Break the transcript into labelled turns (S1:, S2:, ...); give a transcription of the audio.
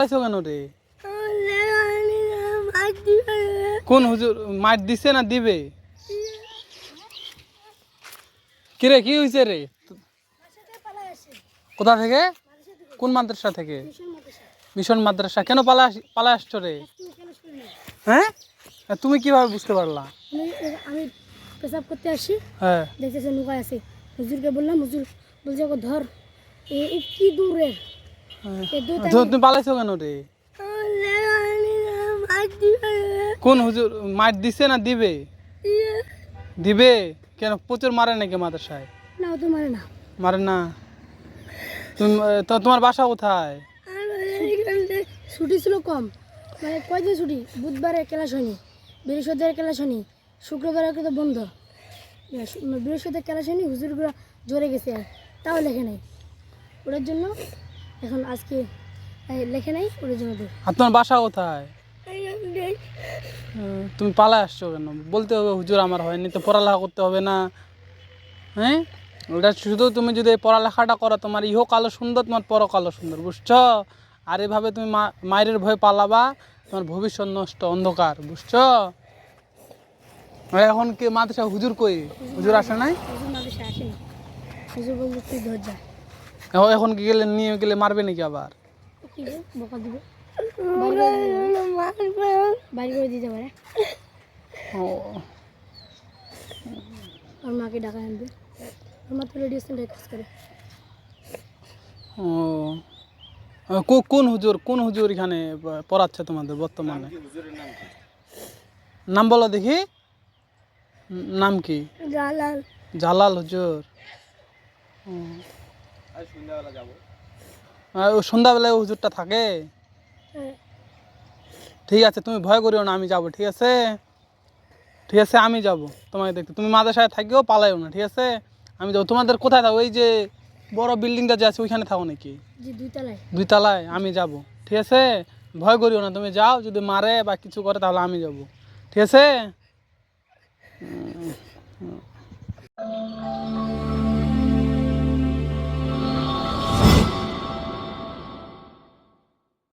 S1: পাইছো কেন রে? কোন হুজুর মার দিছে না দিবে? কিরে কি হয়েছে রে? কোথা থেকে? কোন মাদ্রাসা থেকে? মিশন মাদ্রাসা। কেন পালা পালা আসছো রে? হ্যাঁ? তুমি কীভাবে বুঝতে পারলা?
S2: আমি পেশাব করতে আসি।
S1: হ্যাঁ।
S2: দেখতেছে নৌকা আছে। হুজুরকে বললাম হুজুর বলছে ধর। কি দূরে
S1: তুমি পালাইছো কেন রে? কোন হুজুর মার দিছে না দিবে? দিবে? কেন প্রচুর মারে নাকি মাদ্রাসায়?
S2: না ও তো মানে না।
S1: মারে না। তুমি তো তোমার বাসা কোথায়?
S2: ছুটি ছিল কম। মানে কয়দিন ছুটি? বুধবারে ক্লাস হয়নি বৃহস্পতিবার ক্লাস হয়নি শুক্রবারে কিন্তু বন্ধ। বৃহস্পতিবার ক্লাস হয়নি হুজুরগুলো জোরে গেছে। তাও লেখে নাই। ওটার জন্য এখন আজকে লেখে নাই ওটার জন্য
S1: তোমার বাসা কোথায়? তুমি পালা আসছো কেন? বলতে হবে হুজুর আমার হয়নি তো পড়ালেখা করতে হবে না। হ্যাঁ? ওটা শুধু তুমি যদি এই পড়ালেখাটা করো তোমার ইহো কালো সুন্দর তোমার পর কালো সুন্দর বুঝছ? আর এভাবে তুমি মায়ের ভয়ে পালাবা তোমার ভবিষ্যৎ নষ্ট অন্ধকার বুঝছ? এখন কি মাদ্রাসা হুজুর কই? হুজুর আসে নাই?
S2: হুজুর মাদ্রাসা আসেনি। তুই ধর যা।
S1: এখন- এখন কি গেলে নিয়ে গেলে মারবে নাকি আবার?
S2: বকা দিবে? বাড়ি করে দিবে। বাড়ি করে দিতে পারে?
S1: ও।
S2: আর মাকে ডাকা আনবে। আর মা তো রেডিও কাজ করে।
S1: ও। কোন হুজুর কোন হুজুর এখানে পড়াচ্ছে তোমাদের বর্তমানে? নাম বলো দেখি। নাম কি?
S2: জালাল।
S1: জালাল হুজুর। ও। আহ, ও সন্ধ্যাবেলায় হুজুরটা থাকে? ঠিক আছে তুমি ভয় করিও না আমি যাব ঠিক আছে? ঠিক আছে আমি যাব তোমাকে দেখতে। তুমি মাদ্রাসায় থাকিও পালাইও না ঠিক আছে? আমি যাব। তোমাদের কোথায় থাকো? ওই যে বড় বিল্ডিংটা যে আছে ওইখানে থাকো নাকি?
S2: দুই তলায়
S1: দুই তলায় আমি যাব ঠিক আছে? ভয় করিও না তুমি যাও যদি মারে বা কিছু করে তাহলে আমি যাব ঠিক আছে?